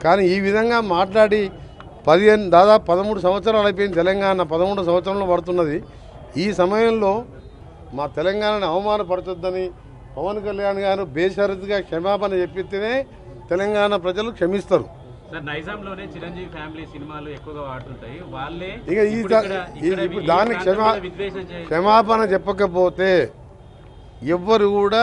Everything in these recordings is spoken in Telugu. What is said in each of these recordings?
కానీ ఈ విధంగా మాట్లాడి పదిహేను దాదాపు పదమూడు సంవత్సరాలు అయిపోయింది తెలంగాణ పదమూడు సంవత్సరంలో పడుతున్నది. ఈ సమయంలో మా తెలంగాణని అవమానపరచొద్దని పవన్ కళ్యాణ్ గారు బేషరతుగా క్షమాపణ చెప్పితేనే తెలంగాణ ప్రజలు క్షమిస్తారు. నైజాంలోనే చిరంజీవి ఫ్యామిలీ సినిమాలు ఎక్కువగా వాడుతుంటాయి వాళ్ళే ఇక ఈ ఇప్పుడు దా- ఇక్కడ- ఈ- ఇక్కడ ఇప్పుడు ఈ దానికి ప్రాంతం క్షమా క్షమాపణ చెప్పకపోతే ఎవ్వరు కూడా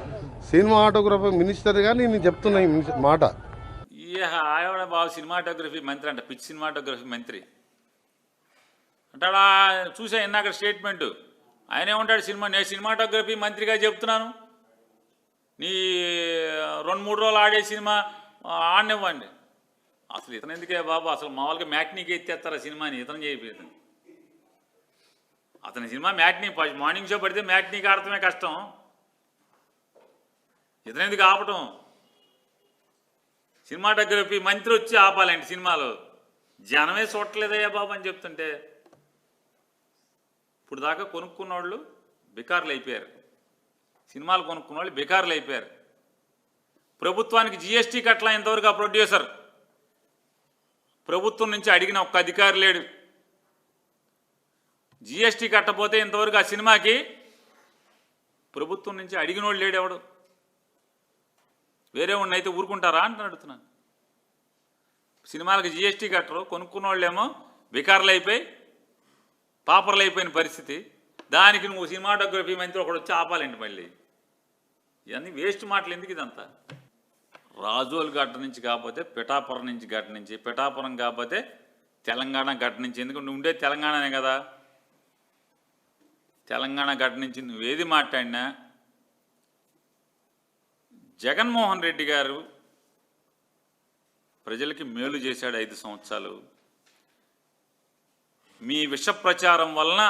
సినిమా ఆటోగ్రఫీ మినిస్టర్గా నేను చెప్తున్నా ఈ మాట. ఈ ఆవిడ బాబు సినిమాటోగ్రఫీ మంత్రి అంట పిచ్ సినిమాటోగ్రఫీ మంత్రి. అంటాడా చూసా ఇందాక స్టేట్మెంట్. ఆయనే ఉంటాడు సినిమా నేను సినిమాటోగ్రఫీ మంత్రిగా చెప్తున్నాను. నీ రెండు మూడు రోజులు ఆడే సినిమా ఆడనివ్వండి. అసలు ఇతను ఎందుకే బాబు అసలు మామూలుగా మ్యాట్నీకి ఎత్తేస్తారు సినిమాని ఇతను చేయలేదు అతని సినిమా మ్యాట్నీ మార్నింగ్ షో పడితే మ్యాట్నీకి ఆడటమే కష్టం. ఇతను ఆపటం. సినిమాటోగ్రఫీ మంత్రి వచ్చి ఆపాలండి సినిమాలో. జనమే చూడట్లేదయ్యా బాబు అని చెప్తుంటే. ఇప్పుడు దాకా కొనుక్కున్న వాళ్ళు బికార్లు అయిపోయారు. సినిమాలు కొనుక్కున్న వాళ్ళు బికార్లు అయిపోయారు. ప్రభుత్వానికి జిఎస్టీ కట్టలా ఇంతవరకు ఆ ప్రొడ్యూసర్. ప్రభుత్వం నుంచి అడిగిన ఒక్క అధికారి లేడు. జిఎస్టీ కట్టపోతే ఇంతవరకు ఆ సినిమాకి ప్రభుత్వం నుంచి అడిగినోళ్ళు లేడు ఎవడు వేరే వాడిని అయితే ఊరుకుంటారా అని అడుగుతున్నాను. సినిమాలకు జిఎస్టీ కట్టరు కొనుక్కున్న వాళ్ళేమో బికార్లు అయిపోయి పాపర్లు అయిపోయిన పరిస్థితి. దానికి నువ్వు సినిమాటోగ్రఫీ మంత్రి ఒకడు వచ్చి ఆపాలండి మళ్ళీ? ఇవన్నీ వేస్ట్ మాటలు ఎందుకు ఇదంతా? రాజోలు గట్ట నుంచి కాకపోతే పిఠాపురం నుంచి గట్ట నుంచి పిఠాపురం కాకపోతే తెలంగాణ గట్ట నుంచి. ఎందుకంటే నువ్వు ఉండే తెలంగాణనే కదా. తెలంగాణ గట్ట నుంచి నువ్వేది మాట్లాడినా జగన్మోహన్ రెడ్డి గారు ప్రజలకి మేలు చేశాడు ఐదు సంవత్సరాలు. మీ విష ప్రచారం వలన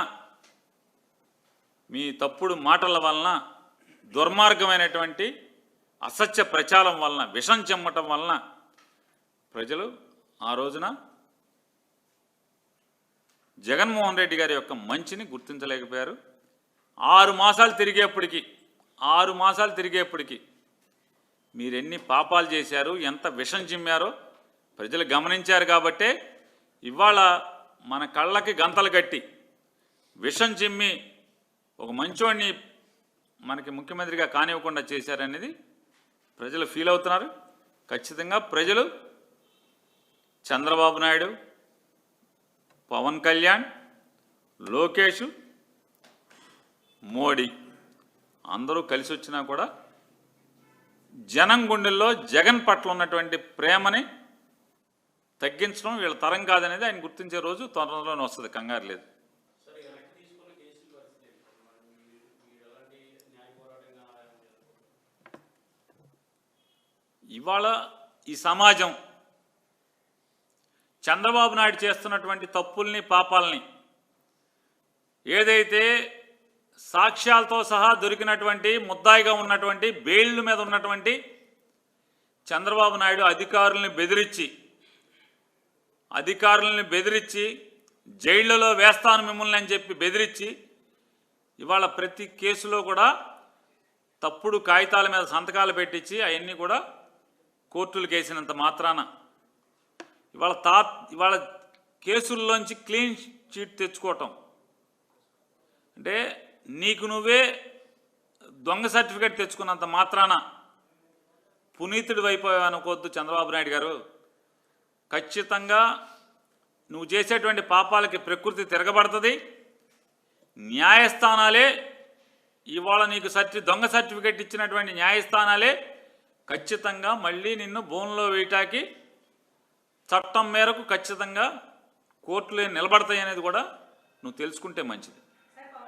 మీ తప్పుడు మాటల వలన దుర్మార్గమైనటువంటి అసత్య ప్రచారం వలన విషం చెమ్మటం వలన ప్రజలు ఆ రోజున జగన్మోహన్ రెడ్డి గారి యొక్క మంచిని గుర్తించలేకపోయారు. ఆరు మాసాలు తిరిగేప్పటికీ ఆరు మాసాలు తిరిగేప్పటికీ మీరెన్ని పాపాలు చేశారు ఎంత విషం చిమ్మారో ప్రజలు గమనించారు కాబట్టే ఇవాళ మన కళ్ళకి గంతలు కట్టి విషం చిమ్మి ఒక మంచోడిని మనకి ముఖ్యమంత్రిగా కానివ్వకుండా చేశారనేది ప్రజలు ఫీల్ అవుతున్నారు. ఖచ్చితంగా ప్రజలు చంద్రబాబు నాయుడు పవన్ కళ్యాణ్ లోకేష్ మోడీ అందరూ కలిసి వచ్చినా కూడా జనం గుండెల్లో జగన్ పట్ల ఉన్నటువంటి ప్రేమని తగ్గించడం వీళ్ళ తరం కాదనేది ఆయన గుర్తించే రోజు త్వరలోనే వస్తుంది కంగారు లేదు. ఇవాళ ఈ సమాజం చంద్రబాబు నాయుడు చేస్తున్నటువంటి తప్పుల్ని పాపాలని ఏదైతే సాక్ష్యాలతో సహా దొరికినటువంటి ముద్దాయిగా ఉన్నటువంటి బెయిల్ మీద ఉన్నటువంటి చంద్రబాబు నాయుడు అధికారుల్ని బెదిరించి అధికారుల్ని బెదిరించి జైళ్ళలో వేస్తాను మిమ్మల్ని అని చెప్పి బెదిరించి ఇవాళ ప్రతి కేసులో కూడా తప్పుడు కాగితాల మీద సంతకాలు పెట్టించి అవన్నీ కూడా కోర్టులు వేసినంత మాత్రాన. ఇవాళ తా ఇవాళ కేసుల్లోంచి క్లీన్ చీట్ తెచ్చుకోవటం. అంటే నీకు నువ్వే దొంగ సర్టిఫికేట్ తెచ్చుకున్నంత మాత్రాన పునీతుడు అయిపోయావు అనుకోవద్దు చంద్రబాబు నాయుడు గారు. ఖచ్చితంగా నువ్వు చేసేటువంటి పాపాలకి ప్రకృతి తిరగబడుతుంది. న్యాయస్థానాలే ఇవాళ నీకు సర్టి దొంగ సర్టిఫికేట్ ఇచ్చినటువంటి న్యాయస్థానాలే ఖచ్చితంగా మళ్ళీ నిన్ను భూమిలో వేయటానికి చట్టం మేరకు ఖచ్చితంగా కోర్టులు నిలబడతాయి అనేది కూడా నువ్వు తెలుసుకుంటే మంచిది.